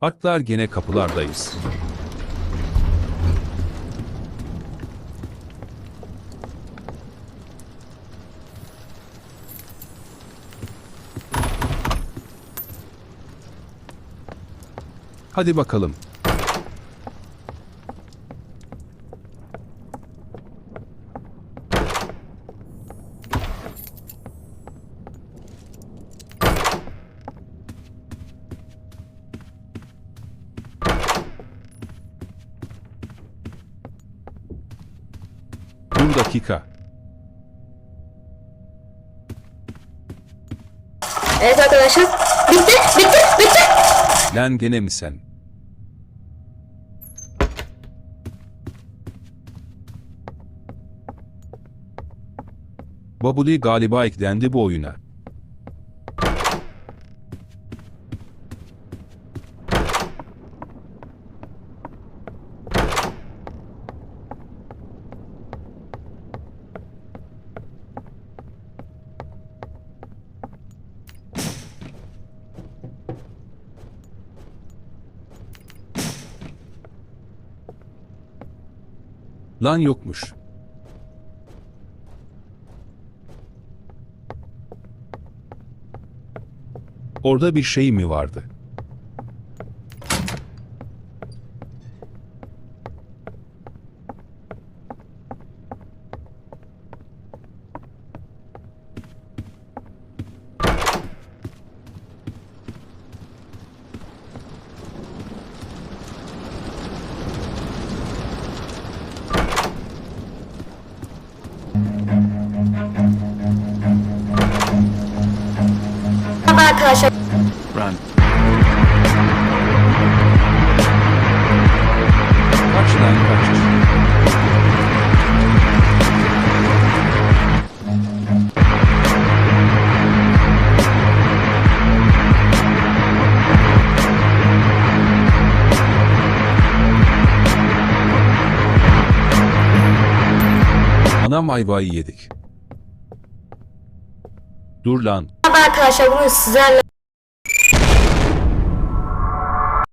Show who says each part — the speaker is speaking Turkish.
Speaker 1: Atlar gene kapılardayız. Hadi bakalım. Dur dakika.
Speaker 2: Evet arkadaşlar. Bitti, bitti, bitti.
Speaker 1: Lan gene mi sen? Babuli galiba eklendi bu oyuna. Lan yokmuş. Orada bir şey mi vardı?
Speaker 3: Run.
Speaker 1: Kaç lan kaç. Anam ayvayı yedik. Dur lan.
Speaker 2: Merhaba arkadaşlar. Bugün sizlerle